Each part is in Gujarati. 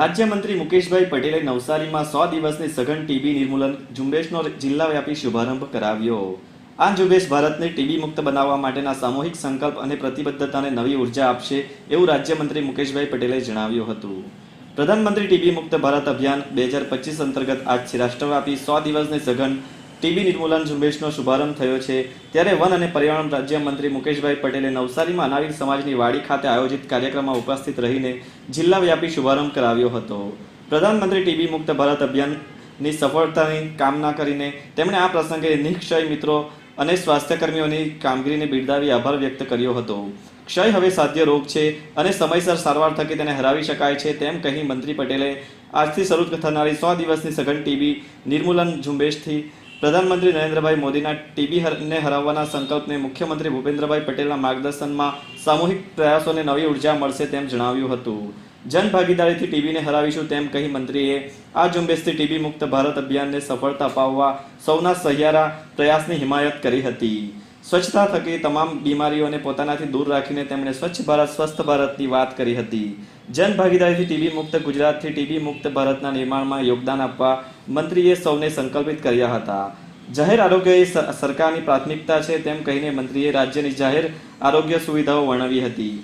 રાજ્યમંત્રી મુકેશભાઈ પટેલે નવસારીમાં સો દિવસની સઘન ટીબી નિર્મૂલન ઝુંબેશનો જિલ્લાવ્યાપી શુભારંભ કરાવ્યો. આ ઝુંબેશ ભારતને ટીબી મુક્ત બનાવવા માટેના સામૂહિક સંકલ્પ અને પ્રતિબદ્ધતાને નવી ઊર્જા આપશે એવું રાજ્યમંત્રી મુકેશભાઈ પટેલે જણાવ્યું હતું. પ્રધાનમંત્રી ટીબી મુક્ત ભારત અભિયાન બે હજાર પચીસ અંતર્ગત આજથી રાષ્ટ્રવ્યાપી સો દિવસની સઘન ટીબી નિર્મૂલન ઝુંબેશનો શુભારંભ થયો છે. ત્યારે વન અને પર્યાવરણ રાજ્યમંત્રી મુકેશભાઈ પટેલે નવસારીમાં અનાવિલ સમાજની વાડી ખાતે આયોજિત કાર્યક્રમમાં ઉપસ્થિત રહીને જિલ્લા વ્યાપી શુભારંભ કરાવ્યો હતો. પ્રધાનમંત્રી ટીબી મુક્ત ભારત અભિયાનની સફળતાની કામના કરીને તેમણે આ પ્રસંગે નિઃક્ષય મિત્રો અને સ્વાસ્થ્યકર્મીઓની કામગીરીને બિરદાવી આભાર વ્યક્ત કર્યો હતો. ક્ષય હવે સાધ્ય રોગ છે અને સમયસર સારવાર થકી તેને હરાવી શકાય છે તેમ કહી મંત્રી પટેલે આજથી શરૂ થનારી સો દિવસની સઘન ટીબી નિર્મૂલન ઝુંબેશથી પ્રધાનમંત્રી નરેન્દ્રભાઈ મોદીના ટીબી ને હરાવવાના સંકલ્પને મુખ્યમંત્રી ભૂપેન્દ્રભાઈ પટેલના માર્ગદર્શનમાં સામૂહિક પ્રયાસોને નવી ઊર્જા મળશે તેમ જણાવ્યું હતું. જન ભાગીદારીથી ટીબીને હરાવીશું તેમ કહી મંત્રીએ આ ઝુંબેશથી ટીબી મુક્ત ભારત અભિયાનને સફળતા અપાવવા સૌના સહિયારા પ્રયાસની હિમાયત કરી હતી. સ્વચ્છતા થકી તમામ બીમારીઓને પોતાનાથી દૂર રાખીને તેમણે સ્વચ્છ ભારત, સ્વસ્થ ભારતની વાત કરી હતી. જન ભાગીદારીથી ટીબી મુક્ત ગુજરાતથી ટીબી મુક્ત ભારતના નિર્માણમાં યોગદાન આપવા મંત્રીએ સૌને સંકલ્પિત કર્યા હતા. જાહેર આરોગ્ય એ સરકારની પ્રાથમિકતા છે તેમ કહીને મંત્રીએ રાજ્યની જાહેર આરોગ્ય સુવિધાઓ વર્ણવી હતી.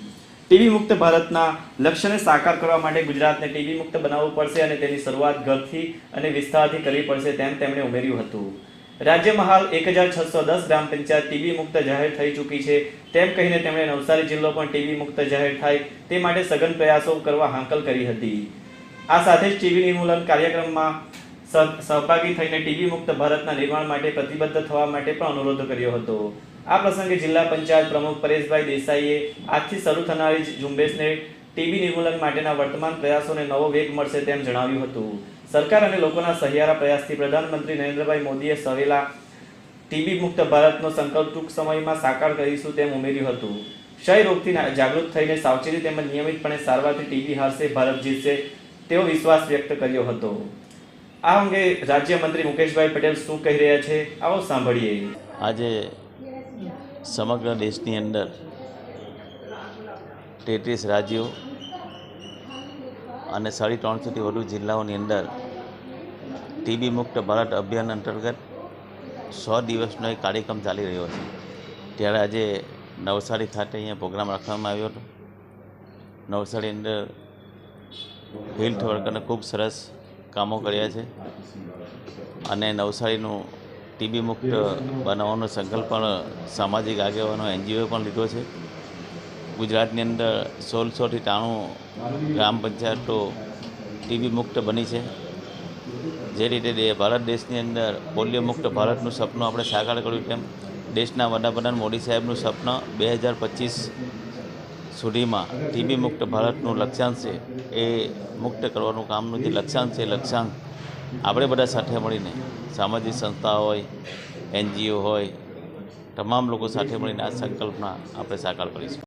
ટીબી મુક્ત ભારતના લક્ષ્યને સાકાર કરવા માટે ગુજરાતને ટીબી મુક્ત બનાવવું પડશે અને તેની શરૂઆત ઘરથી અને વિસ્તારથી કરવી પડશે તેમ તેમણે ઉમેર્યું હતું. રાજ્યમાં હાલ એક હજાર છસો દસ ગ્રામ પંચાયત ટીબી મુક્ત જાહેર થઈ ચૂકી છે. તેમ કહીને તેમણે નવસારી જિલ્લો પણ ટીબી મુક્ત જાહેર થાય તે માટે સઘન પ્રયાસો કરવા હાંકલ કરી હતી. આ સાથે જ ટીબી નિર્મૂલન કાર્યક્રમમાં સહ- સહભાગી થઈને ટીબી મુક્ત ભારતના નિર્માણ માટે પ્રતિબદ્ધ થવા માટે પણ અનુરોધ કર્યો હતો. આ પ્રસંગે જિલ્લા પંચાયત પ્રમુખ પરેશભાઈ દેસાઈએ આજથી શરૂ થનારી ઝુંબેશને ટીબી નિર્મૂલન માટેના વર્તમાન પ્રયાસોને નવો વેગ મળશે તેમ જણાવ્યું હતું. સરકાર અને લોકોના સહિયારા પ્રયાસથી પ્રધાનમંત્રી નરેન્દ્રભાઈ મોદીએ સવેલા ટીબી મુક્ત ભારતનો સંકલ્પ ટૂંક સમયમાં સાકાર કરીશું તેમ ઉમેર્યું હતું. ક્ષય રોગથી જાગૃત થઈને સાવચેતી તેમજ નિયમિતપણે સારવારથી ટીબી હારશે ભારત જીતશે તેવો વિશ્વાસ વ્યક્ત કર્યો હતો. આ અંગે રાજ્યમંત્રી મુકેશભાઈ પટેલ શું કહી રહ્યા છે, આવો સાંભળીએ. આજે સમગ્ર દેશની અંદર તેત્રીસ રાજ્યો અને સાડી ત્રણસોથી વધુ જિલ્લાઓની અંદર ટીબી મુક્ત ભારત અભિયાન અંતર્ગત સો દિવસનો એક કાર્યક્રમ ચાલી રહ્યો છે. ત્યારે આજે નવસારી ખાતે અહીંયા પ્રોગ્રામ રાખવામાં આવ્યો હતો. નવસારી અંદર હેલ્થ વર્કરને ખૂબ સરસ કામો કર્યા છે અને નવસારીનું ટીબી મુક્ત બનાવવાનો સંકલ્પ પણ સામાજિક આગેવાનો, એનજીઓએ પણ લીધો છે. ગુજરાતની અંદર સોળસોથી ત્રાણું ગ્રામ પંચાયતો ટીબી મુક્ત બની છે. જે રીતે ભારત દેશની અંદર પોલિયો મુક્ત ભારતનું સપનું આપણે સાકાર કર્યું તેમ દેશના વડાપ્રધાન મોદી સાહેબનું સપનું બે હજાર પચીસ સુધીમાં ટીબી મુક્ત ભારતનું લક્ષ્યાંક છે એ મુક્ત કરવાનું કામનું જે લક્ષ્યાંક છે લક્ષ્યાંક આપણે બધા સાથે મળીને સામાજિક સંસ્થા હોય, એનજીઓ હોય, તમામ લોકો સાથે મળીને આ સંકલ્પના આપણે સાકાર કરીશું.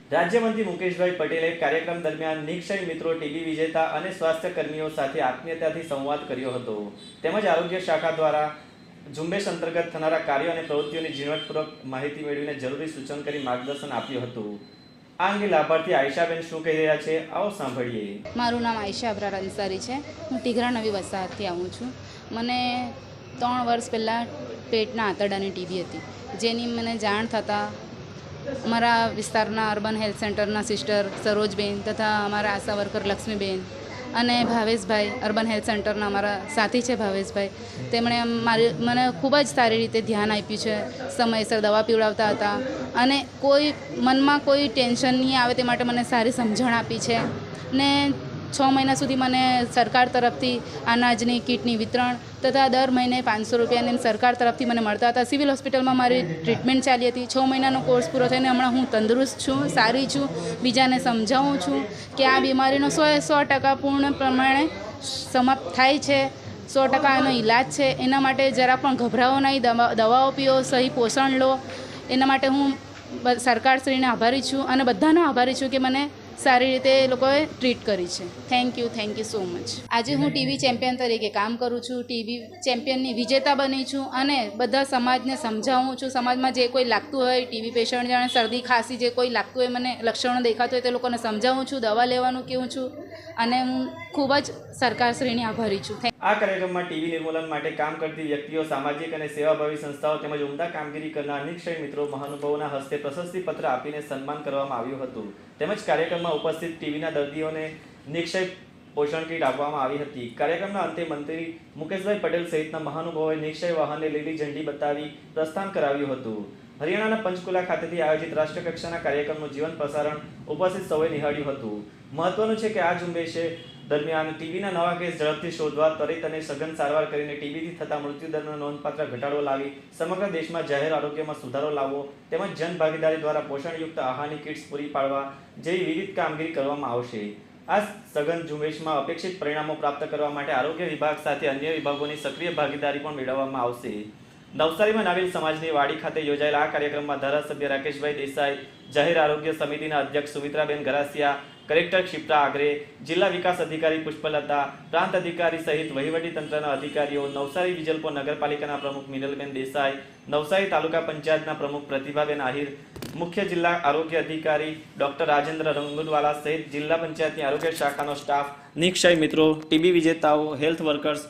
રાજ્યમંત્રી મુકેશભાઈ પટેલે કાર્યક્રમ દરમિયાન નિક્ષય મિત્રો ટીબી વિજેતા અને સ્વાસ્થ્ય કર્મીઓ સાથે આત્મીયતાથી સંવાદ કર્યો હતો. તેમજ આરોગ્ય શાખા દ્વારા ઝુંબેશ અંતર્ગત થનારા કાર્યો અને પ્રવૃત્તિઓની ઝીણવટપૂર્વક માહિતી મેળવીને જરૂરી સૂચન કરી માર્ગદર્શન આપ્યું હતું. આ અંગે લાભાર્થી આયશાબેન શું કહી રહ્યા છે? આવો સાંભળીએ. મારું નામ આયશા અબરાર અંસારી છે. હું ટીઘરા નવી વસાહતથી આવું છું. મને ત્રણ વર્ષ પહેલાં પેટના આંતરડાની ટીબી હતી. જેની મને જાણ થતાં અમારા વિસ્તારના અર્બન હેલ્થ સેન્ટરના સિસ્ટર સરોજબેન તથા અમારા આશા વર્કર લક્ષ્મીબેન અને ભાવેશભાઈ, અર્બન હેલ્થ સેન્ટરના અમારા સાથી છે ભાવેશભાઈ. તેમણે મારી, મને ખૂબ જ સારી રીતે ધ્યાન આપ્યું છે, સમયસર દવા પીવડાવતા હતા અને કોઈ મનમાં કોઈ ટેન્શન નહીં આવે તે માટે મને સારી સમજણ આપી છે. ને છ મહિના સુધી મને સરકાર તરફથી અનાજની કીટની વિતરણ તથા દર મહિને પાંચસો રૂપિયાની સરકાર તરફથી મને મળતા હતા. સિવિલ હોસ્પિટલમાં મારી ટ્રીટમેન્ટ ચાલી હતી. છ મહિનાનો કોર્સ પૂરો થઈને હમણાં હું તંદુરસ્ત છું, સારી છું, બીજાને સમજાવું છું કે આ બીમારીનો સો એ સો ટકા પૂર્ણ પ્રમાણે સમાપ્ત થાય છે, સો ટકા એનો ઈલાજ છે. એના માટે જરા પણ ગભરાવો નહીં, દવા, દવાઓ પીઓ, સહી પોષણ લો. એના માટે હું સરકારશ્રીને આભારી છું અને બધાનો આભારી છું કે મને સારી રીતે એ લોકોએ ટ્રીટ કરી છે. Thank you thank you so much આજે હું ટીવી ચેમ્પિયન તરીકે કામ કરું છું, ટીવી ચેમ્પિયનની વિજેતા બની છું અને બધા સમાજને સમજાવું છું. સમાજમાં જે કોઈ લાગતું હોય, ટીવી પેશન્ટ જાણે શરદી ખાંસી જે કોઈ લાગતું હોય, મને લક્ષણો દેખાતું હોય તે લોકોને સમજાવું છું, દવા લેવાનું કહું છું. અને હું ખૂબ જ સરકારશ્રીની આભારી છું. આ કાર્યક્રમમાં ટીવી નિર્મૂલન માટે કામ કરતી વ્યક્તિઓ, સામાજિક અને સેવાભાવી સંસ્થાઓ તેમજ ઉમદા કામગીરી કરનાર નિક્ષય મિત્રો, મહાનુભાવોના હસ્તે પ્રશસ્તિ પત્ર આપીને સન્માન કરવામાં આવ્યું હતું. તેમજ કાર્યક્રમમાં ઉપસ્થિત ટીવીના દર્દીઓને નિક્ષય પોષણ કીટ આપવામાં આવી હતી. કાર્યક્રમના અંતે મંત્રી મુકેશભાઈ પટેલ સહિતના મહાનુભાવોએ નિક્ષય વાહનને લીલી ઝંડી બતાવી પ્રસ્થાન કરાવ્યું હતું. હરિયાણાના પંચકુલા ખાતેથી આયોજિત રાષ્ટ્રકક્ષાના કાર્યક્રમનું જીવન પ્રસારણ ઉપસ્થિત સૌએ નિહાળ્યું હતું. મહત્વનું છે કે આ ઝુંબેશે દરમિયાન ટીબીના નવા કેસ ઝડપથી શોધવા, ત્વરિત અને સઘન સારવાર કરીને ટીબીથી થતા મૃત્યુદરનો નોંધપાત્ર ઘટાડો લાવી, સમગ્ર દેશમાં જાહેર આરોગ્યમાં સુધારો લાવવો તેમજ જનભાગીદારી દ્વારા પોષણયુક્ત આહારની કિટ્સ પૂરી પાડવા જેવી વિવિધ કામગીરી કરવામાં આવશે. આ સઘન ઝુંબેશમાં અપેક્ષિત પરિણામો પ્રાપ્ત કરવા માટે આરોગ્ય વિભાગ સાથે અન્ય વિભાગોની સક્રિય ભાગીદારી પણ મેળવવામાં આવશે. નવસારીમાં નાવિલ સમાજની વાડી ખાતે યોજાયેલા આ કાર્યક્રમમાં ધારાસભ્ય રાકેશભાઈ દેસાઈ, જાહેર આરોગ્ય સમિતિના અધ્યક્ષ સુમિત્રાબેન ગરાસિયા, કલેક્ટર ક્ષિપ્રા આગરે, જિલ્લા વિકાસ અધિકારી પુષ્પલતા, પ્રાંત અધિકારી સહિત વહીવટીતંત્રના અધિકારીઓ, નવસારી વિજલપોર નગરપાલિકાના પ્રમુખ મિનલબેન દેસાઈ, નવસારી તાલુકા પંચાયતના પ્રમુખ પ્રતિભાબેન આહિર, મુખ્ય જિલ્લા આરોગ્ય અધિકારી ડોક્ટર રાજેન્દ્ર રંગુરવાલા સહિત જિલ્લા પંચાયતની આરોગ્ય શાખાનો સ્ટાફ, નિક્ષય મિત્રો, ટીબી વિજેતાઓ, હેલ્થ વર્કર્સ